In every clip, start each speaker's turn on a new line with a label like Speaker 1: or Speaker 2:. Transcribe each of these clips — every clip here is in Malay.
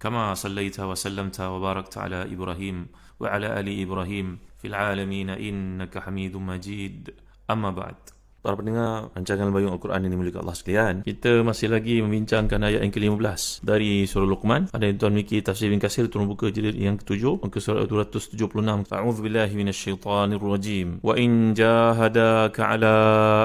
Speaker 1: كما صليت وسلمت وباركت على إبراهيم وعلى آل إبراهيم في العالمين إنك حميد مجيد. أما بعد. Para pendengar rancangan Bayung Al-Quran ini milik Allah sekalian. Kita masih lagi membincangkan ayat yang ke-15 Dari surah Luqman. Ada yang Tuan Miki Tafsir bin Kasir Turun buka jilid yang ke-7 Muka surah 276 A'udhu billahi minasyaitanir rajim Wa in jahadaka ala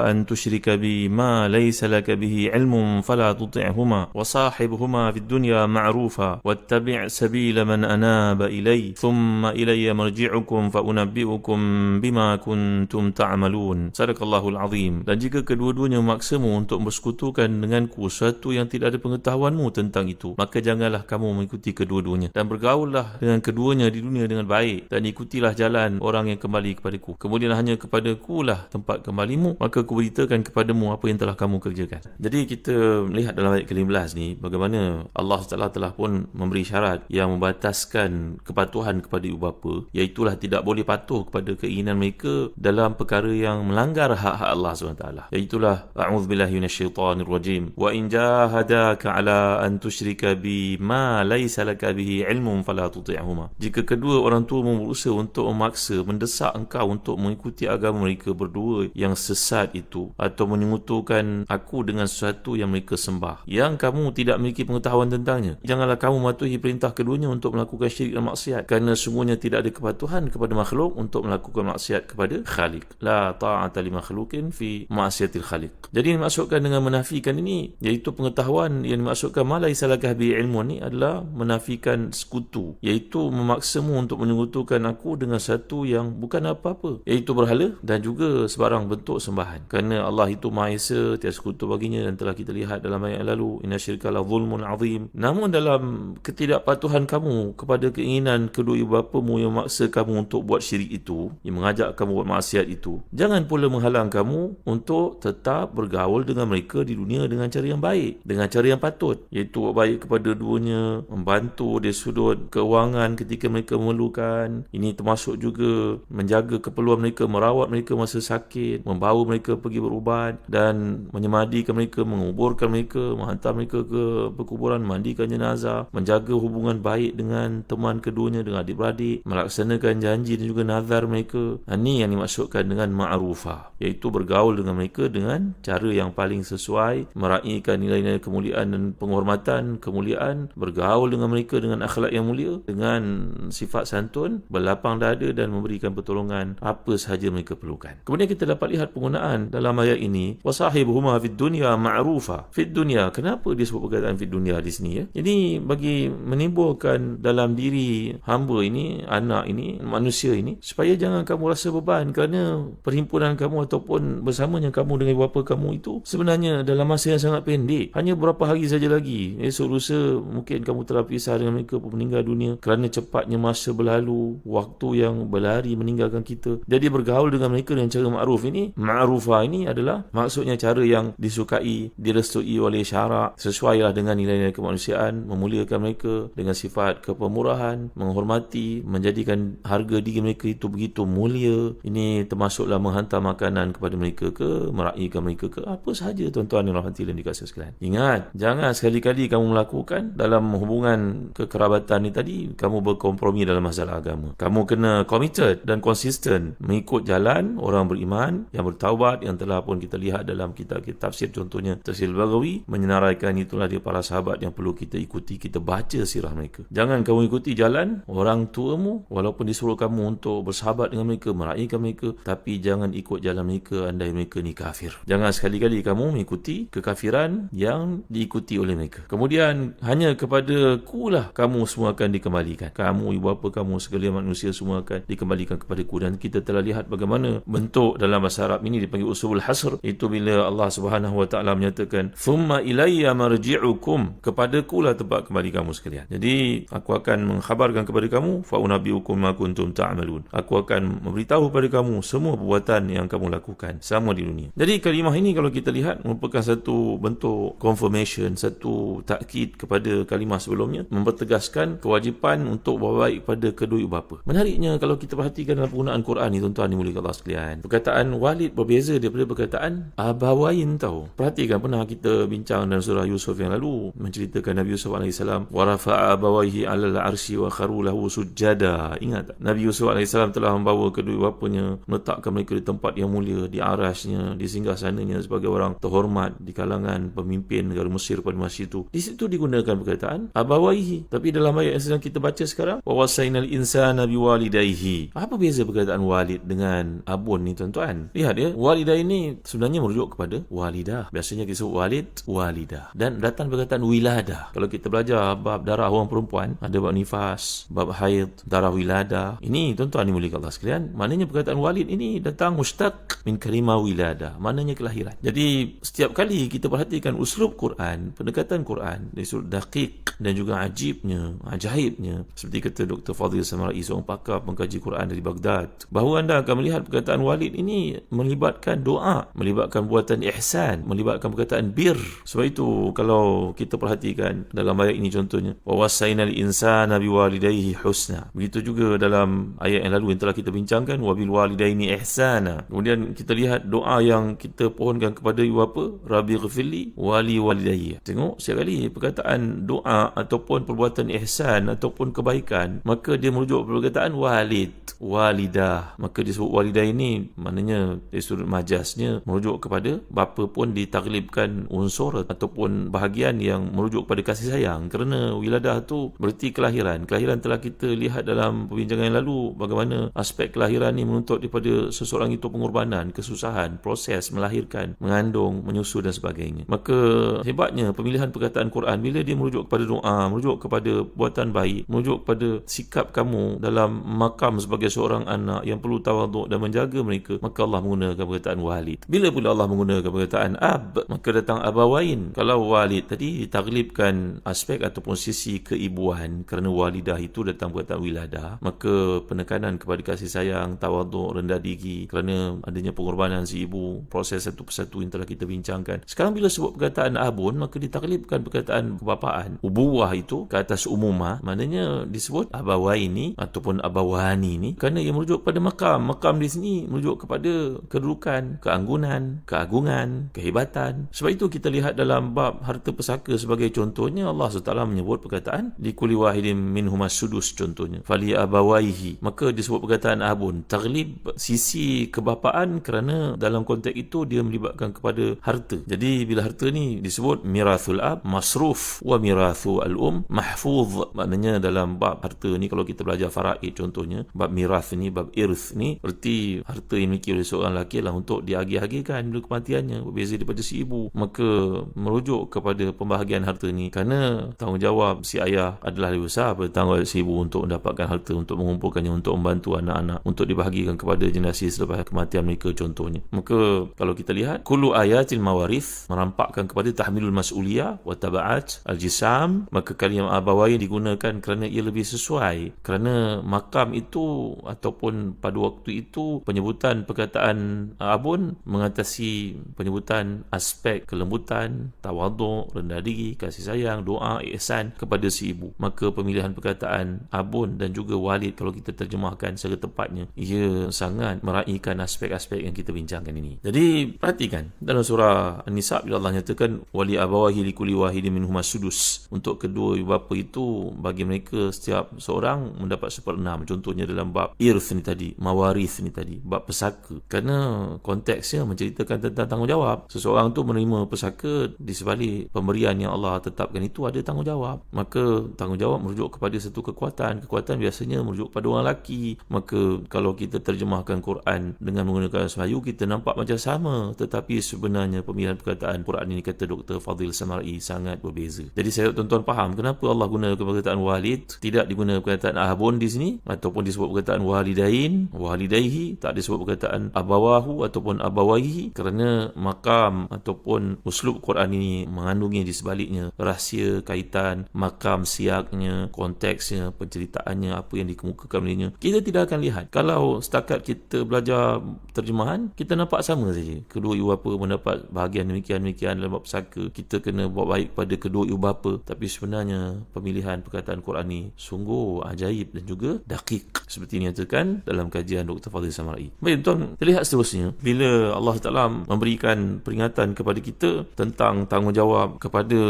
Speaker 1: an tushrika bi Ma laysa laka bihi ilmun Fala tuti'huma Wa sahibhuma fid dunya ma'rufa Wattabi' sabila man anaba ilay Thumma ilayya marji'ukum Fa unabbi'ukum bima kuntum ta'malun. Sadaqallahul azim dan jika kedua-duanya memaksamu untuk bersekutukan denganku sesuatu yang tidak ada pengetahuanmu tentang itu maka janganlah kamu mengikuti kedua-duanya. Dan bergaullah dengan keduanya di dunia dengan baik dan ikutilah jalan orang yang kembali kepadaku. Kemudian hanya kepadaku lah tempat kembalimu maka aku beritakan kepadamu apa yang telah kamu kerjakan. Jadi kita melihat dalam ayat ke-15 ni bagaimana Allah Taala telah pun memberi syarat yang membataskan kepatuhan kepada ibu bapa iaitulah tidak boleh patuh kepada keinginan mereka dalam perkara yang melanggar hak-hak Allah SWT iaitulah a'udzubillahi minasyaitanir rajim wa in jahadaka ala an tusyrika bi ma laysa laka bihi ilmun fala tuti'huma. Jika kedua orang tua berusaha untuk memaksa mendesak engkau untuk mengikuti agama mereka berdua yang sesat itu atau menyekutukan aku dengan sesuatu yang mereka sembah. Yang kamu tidak memiliki pengetahuan tentangnya janganlah kamu mematuhi perintah keduanya untuk melakukan syirik dan maksiat. Kerana semuanya tidak ada kepatuhan kepada makhluk untuk melakukan maksiat kepada khalik la ta'ata li makhlukin fi ma'siyatil khaliq. Jadi dimaksudkan dengan menafikan ini iaitu pengetahuan yang dimaksudkan malai salakah bi ilmu ni adalah menafikan sekutu iaitu memaksamu untuk menyekutukan aku dengan satu yang bukan apa-apa iaitu berhala dan juga sebarang bentuk sembahan. Kerana Allah itu Maha Esa, tiada sekutu baginya dan telah kita lihat dalam ayat yang lalu inna syirka la zulmun azim. Namun dalam ketidakpatuhan kamu kepada keinginan kedua ibu bapamu yang memaksa kamu untuk buat syirik itu, yang mengajak kamu buat maksiat itu, jangan pula menghalang kamu untuk tetap bergaul dengan mereka di dunia dengan cara yang baik, dengan cara yang patut, iaitu baik kepada duanya, membantu dari sudut keuangan ketika mereka memerlukan. Ini termasuk juga menjaga keperluan mereka, merawat mereka masa sakit, membawa mereka pergi berubat dan menyemadikan mereka, menguburkan mereka, menghantar mereka ke perkuburan, mandikan jenazah, menjaga hubungan baik dengan teman keduanya, dengan adik-beradik, melaksanakan janji dan juga nazar mereka. Ini yang dimaksudkan dengan ma'rufah, iaitu bergaul dengan mereka dengan cara yang paling sesuai meraihkan nilai-nilai kemuliaan dan penghormatan kemuliaan bergaul dengan mereka dengan akhlak yang mulia dengan sifat santun berlapang dada dan memberikan pertolongan apa sahaja mereka perlukan. Kemudian kita dapat lihat penggunaan dalam ayat ini wasahibuhuma fid dunya ma'rufa. Fid dunya kenapa dia sebut perkataan fid dunya di sini ya? Ini bagi menimbulkan dalam diri hamba ini anak ini manusia ini supaya jangan kamu rasa beban kerana perhimpunan kamu ataupun bersamanya kamu dengan ibu bapa kamu itu sebenarnya dalam masa yang sangat pendek. Hanya beberapa hari saja lagi. Esok lusa mungkin kamu telah pisah dengan mereka pun meninggal dunia kerana cepatnya masa berlalu waktu yang berlari meninggalkan kita. Jadi bergaul dengan mereka dengan cara ma'ruf. Ini ma'rufah ini adalah maksudnya cara yang disukai direstui oleh syarak sesuailah dengan nilai-nilai kemanusiaan memuliakan mereka dengan sifat kepemurahan menghormati menjadikan harga diri mereka itu begitu mulia. Ini termasuklah menghantar makanan kepada mereka ke meraihkan mereka ke apa sahaja tuan-tuan yang rahmati dan dikasih sekalian. Ingat jangan sekali-kali kamu melakukan dalam hubungan kekerabatan ni tadi kamu berkompromi dalam masalah agama. Kamu kena committed dan konsisten mengikut jalan orang beriman yang bertaubat yang telah pun kita lihat dalam kitab-kitab tafsir contohnya tafsir Bagawi menyenaraikan itulah dia para sahabat yang perlu kita ikuti kita baca sirah mereka. Jangan kamu ikuti jalan orang tuamu walaupun disuruh kamu untuk bersahabat dengan mereka meraihkan mereka tapi jangan ikut jalan mereka anda lahir mereka ni kafir. Jangan sekali-kali kamu mengikuti kekafiran yang diikuti oleh mereka. Kemudian hanya kepada ku lah kamu semua akan dikembalikan. Kamu, ibu bapa kamu, segala manusia semua akan dikembalikan kepada ku. Dan kita telah lihat bagaimana bentuk dalam bahasa Arab ini dipanggil usul hasr. Itu bila Allah Subhanahu Wa Taala menyatakan, "Thumma ilayya marji'ukum." Kepada ku lah tempat kembali kamu sekalian. Jadi aku akan mengkhabarkan kepada kamu, fa unabbiukum ma kuntum ta'malun. Aku akan memberitahu kepada kamu semua perbuatan yang kamu lakukan sama di dunia. Jadi kalimah ini kalau kita lihat merupakan satu bentuk confirmation, satu takkid kepada kalimah sebelumnya mempertegaskan kewajipan untuk berbaik pada kedua ibu bapa. Menariknya kalau kita perhatikan dalam penggunaan Quran ni tuan-tuan dimuliakan Allah sekalian. Perkataan walid berbeza daripada perkataan abawain tahu. Perhatikan pernah kita bincang dalam surah Yusuf yang lalu menceritakan Nabi Yusuf alaihi salam wa rafa'a abawaihi 'alal 'arsy wa kharu lahu sujada. Ingat tak? Nabi Yusuf alaihi salam telah membawa kedua bapanya meletakkan mereka di tempat yang mulia di arasnya, di singgah sananya sebagai orang terhormat di kalangan pemimpin negara Mesir pada masa itu. Di situ digunakan perkataan abawaihi. Tapi dalam ayat yang sedang kita baca sekarang, wa wasainal insana biwalidayhi. Apa beza perkataan walid dengan abun ni tuan-tuan? Lihat ya, walidah ini sebenarnya merujuk kepada walidah. Biasanya kita sebut walid, walidah. Dan datang perkataan wiladah. Kalau kita belajar bab darah orang perempuan, ada bab nifas, bab haid, darah wiladah. Ini tuan-tuan ni mulia Allah sekalian. Maknanya perkataan walid ini datang mustaq min kalimah wiladah. Maknanya kelahiran. Jadi setiap kali kita perhatikan uslub Quran, pendekatan Quran, dari sudut daqiq dan juga ajibnya, ajaibnya. Seperti kata Dr. Fadil Samarai, seorang pakar pengkaji Quran dari Baghdad. Bahawa anda akan melihat perkataan walid ini melibatkan doa, melibatkan buatan ihsan, melibatkan perkataan bir. Sebab itu kalau kita perhatikan dalam ayat ini contohnya, wa wasainal insana biwalidayhi husna. Begitu juga dalam ayat yang lalu yang telah kita bincangkan, wa bil walidaini ihsana. Kemudian kita lihat doa yang kita pohonkan kepada ibu bapa, Rabbi ghfirli wali walidayya. Tengok setiap kali perkataan doa ataupun perbuatan ihsan ataupun kebaikan, maka dia merujuk perkataan walid, walidah. Maka disebut walidah ini maknanya dari sudut majasnya merujuk kepada bapa pun ditaglibkan unsur ataupun bahagian yang merujuk kepada kasih sayang kerana wiladah tu berarti kelahiran. Kelahiran telah kita lihat dalam perbincangan yang lalu bagaimana aspek kelahiran ni menuntut daripada seseorang itu pengorbanan, kesusahan, proses melahirkan, mengandung, menyusu dan sebagainya. Maka hebatnya pemilihan perkataan Quran bila dia merujuk kepada doa, merujuk kepada buatan baik, merujuk kepada sikap kamu dalam makam sebagai seorang anak yang perlu tawaduk dan menjaga mereka, maka Allah menggunakan perkataan walid. Bila pula Allah menggunakan perkataan ab, maka datang abawain. Kalau walid tadi ditaglibkan aspek ataupun sisi keibuan kerana walidah itu datang perkataan wiladah, maka penekanan kepada kasih sayang, tawaduk, rendah diri kerana adanya pengorbanan si ibu, proses satu persatu yang telah kita bincangkan. Sekarang bila sebut perkataan abun, maka ditaklibkan perkataan kebapaan. Ubuwah itu ke atas umumah, maknanya disebut abawaini ataupun abawani ni kerana ia merujuk pada makam. Makam di sini merujuk kepada kedudukan, keanggunan, keagungan, kehebatan. Sebab itu kita lihat dalam bab harta pesaka sebagai contohnya Allah SWT menyebut perkataan di kuli wahidin minhum sudus contohnya. Fali abawaihi. Maka disebut perkataan abun. Taglib sisi kebapaan kerana dalam konteks itu dia melibatkan kepada harta. Jadi bila harta ni disebut mirathul ab, masruf wa mirathu al-um, mahfuz. Maknanya dalam bab harta ni kalau kita belajar faraid contohnya, bab mirath ni, bab irth ni, berarti harta yang dimiliki oleh seorang lelaki lah untuk diagih-agihkan bila kematiannya. Berbeza daripada si ibu. Maka merujuk kepada pembahagian harta ni kerana tanggungjawab si ayah adalah lebih besar daripada tanggungjawab si ibu untuk mendapatkan harta, untuk mengumpulkannya, untuk membantu anak-anak, untuk dibahagikan kepada generasi selepas kematian mereka contohnya. Maka kalau kita lihat, kulu ayatil mawarith merampakkan kepada tahmilul mas'uliyah wa taba'at al-jisam, maka kalimah abawain digunakan kerana ia lebih sesuai. Kerana makam itu ataupun pada waktu itu penyebutan perkataan abun mengatasi penyebutan aspek kelembutan, tawaduk, rendah diri, kasih sayang, doa, ihsan kepada si ibu. Maka pemilihan perkataan abun dan juga walid kalau kita terjemahkan secara tepatnya, ia sangat meraihkan aspek-aspek yang kita bincangkan ini. Jadi perhatikan dalam surah An-Nisa bila Allah nyatakan wali abawahi likuli wahidin minhum sudus. Untuk kedua ibu bapa itu bagi mereka setiap seorang mendapat seperenam. Contohnya dalam bab irth ni tadi mawarith ni tadi bab pesaka. Kerana konteksnya menceritakan tentang tanggungjawab. Seseorang tu menerima pesaka di sebalik pemberian yang Allah tetapkan itu ada tanggungjawab. Maka tanggungjawab merujuk kepada satu kekuatan. Kekuatan biasanya merujuk pada orang lelaki. Maka kalau kita terjemahkan Quran dengan menggunakan bahasa Melayu kita kita nampak macam sama tetapi sebenarnya pemilihan perkataan Quran ini kata Dr. Fadil Samari sangat berbeza. Jadi saya tuan-tuan faham kenapa Allah guna perkataan walid tidak digunakan perkataan ahbun di sini ataupun disebut perkataan walidain, walidaihi tak disebut perkataan abawahu ataupun abawaihi kerana makam ataupun uslub Quran ini mengandungi di sebaliknya rahsia kaitan makam siaknya konteksnya penceritaannya apa yang dikemukakan olehnya kita tidak akan lihat kalau setakat kita belajar terjemahan kita nampak sama saja. Kedua ibu bapa mendapat bahagian demikian-demikian dalam bab pusaka kita kena buat baik pada kedua ibu bapa. Tapi sebenarnya pemilihan perkataan Quran ini sungguh ajaib dan juga dakik seperti nyatakan dalam kajian Dr. Fadil Samarai baik tuan terlihat seterusnya. Bila Allah Ta'ala memberikan peringatan kepada kita tentang tanggungjawab kepada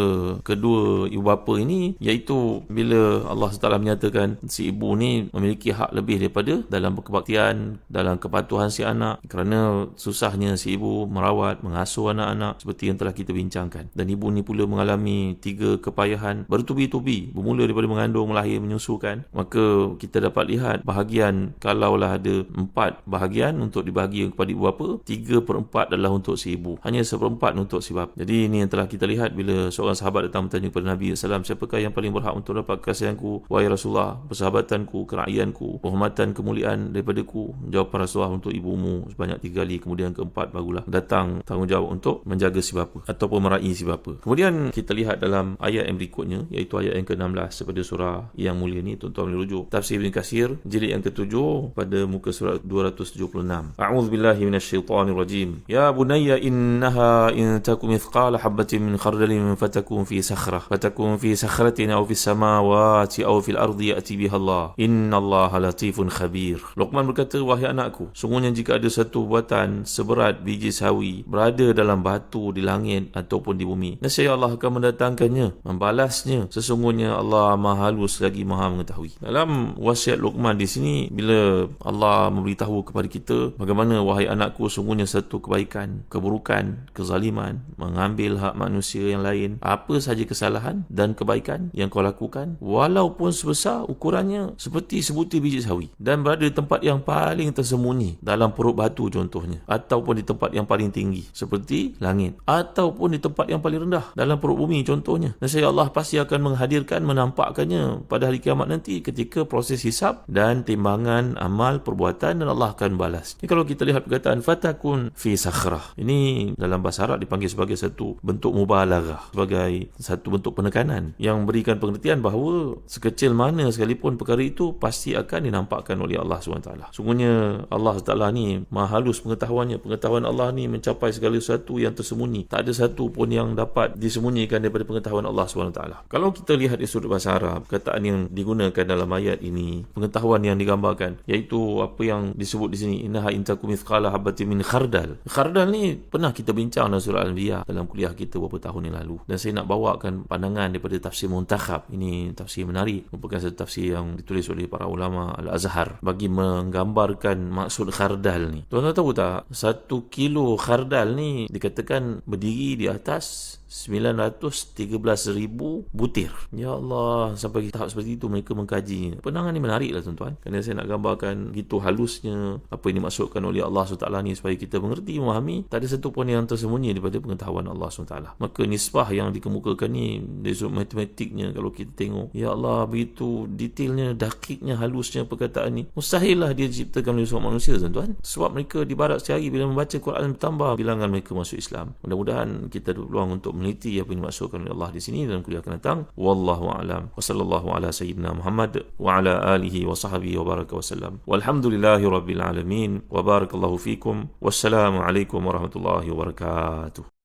Speaker 1: kedua ibu bapa ini iaitu bila Allah Ta'ala menyatakan si ibu ni memiliki hak lebih daripada dalam kebaktian dalam kepatuhan si anak. Kerana susahnya si ibu merawat mengasuh anak-anak seperti yang telah kita bincangkan. Dan ibu ni pula mengalami tiga kepayahan bertubi-tubi. Bermula daripada mengandung melahir menyusukan. Maka kita dapat lihat bahagian kalaulah ada empat bahagian untuk dibahagi kepada ibu bapa tiga per empat adalah untuk si ibu hanya seperempat untuk si bapa. Jadi ini yang telah kita lihat bila seorang sahabat datang bertanya kepada Nabi SAW siapakah yang paling berhak untuk dapat kasihanku? Wahai Rasulullah persahabatanku keraianku penghormatan kemuliaan daripadaku jawapan Rasulullah untuk ibumu sebanyak tiga kali kemudian keempat barulah datang tanggungjawab untuk menjaga si bapa ataupun meraih si bapa. Kemudian kita lihat dalam ayat yang berikutnya iaitu ayat yang ke-16 daripada surah yang mulia ni tuan-tuan boleh rujuk. Tafsir Ibn Kasir jilid yang ketujuh pada muka surat 276 A'udzu billahi minasyaitonir rajim ya bunayya innaha in takum mithqala habatin min khardalin fatakun fi sakhrah fatakun fi sakhratin aw fi samawati aw fil ardi ya'ti biha Allah. Innallaha latifun khabir. Luqman berkata wahai anakku sungguhnya jika ada satu buatan seberat biji sawi berada dalam batu di langit ataupun di bumi. Nescaya Allah akan mendatangkannya membalasnya. Sesungguhnya Allah maha halus lagi maha mengetahui. Dalam wasiat Luqman di sini bila Allah memberitahu kepada kita bagaimana wahai anakku sungguhnya satu kebaikan keburukan kezaliman mengambil hak manusia yang lain apa saja kesalahan dan kebaikan yang kau lakukan walaupun sebesar ukurannya seperti sebutir biji sawi dan berada di tempat yang paling tersembunyi dalam perut batu contohnya ataupun di tempat yang paling tinggi seperti langit ataupun di tempat yang paling rendah dalam perut bumi contohnya. Dan saya Allah pasti akan menghadirkan menampakkannya pada hari kiamat nanti ketika proses hisap dan timbangan amal perbuatan dan Allah akan balas. Ini kalau kita lihat perkataan fatakun fi sakhrah. Ini dalam bahasa Arab dipanggil sebagai satu bentuk mubalaghah sebagai satu bentuk penekanan yang berikan pengertian bahawa sekecil mana sekalipun perkara itu pasti akan dinampakkan oleh Allah SWT sungguhnya Allah SWT ni maha halus pengetahuannya. Pengetahuan Allah ni mencapai segala sesuatu yang tersembunyi. Tak ada satu pun yang dapat disembunyikan daripada pengetahuan Allah SWT kalau kita lihat di sudut bahasa Arab perkataan yang digunakan dalam ayat ini pengetahuan yang digambarkan iaitu apa yang disebut di sini innaha intakum mithqala habatin min khardal. Khardal ni pernah kita bincang dalam surah al-anbiya dalam kuliah kita beberapa tahun yang lalu. Dan saya nak bawakan pandangan daripada tafsir muntakhab. Ini tafsir menarik. Merupakan satu tafsir yang ditulis oleh para ulama al-azhar bagi menggambarkan maksud khardal ni. Tuan-tuan tahu tak satu kilo khardal ni dikatakan berdiri di atas 913,000 butir. Ya Allah, sampai tahap seperti itu mereka mengkaji. Penangan ni menarik lah tuan-tuan. Kerana saya nak gambarkan gitu halusnya apa yang dimaksudkan oleh Allah SWT ni supaya kita mengerti, memahami. Tak ada satu pun yang tersembunyi daripada pengetahuan Allah SWT. Maka nisbah yang dikemukakan ni dari sudut matematiknya kalau kita tengok. Ya Allah, begitu detailnya, dakiknya, halusnya perkataan ni. Mustahil lah dia ciptakan oleh seorang manusia tuan-tuan. Sebab mereka di barat sehari bila membaca Quran bertambah bilangan mereka masuk Islam. Mudah-mudahan kita ada peluang untuk meneliti apa yang dimaksudkan oleh Allah di sini dalam kuliah akan datang. Wallahu alam. Wa sallallahu ala sayyidina Muhammad wa ala alihi wa sahbihi wa baraka wa walhamdulillahi rabbil alamin. Wa barakallahu fikum. Wassalamu alaikum warahmatullahi wabarakatuh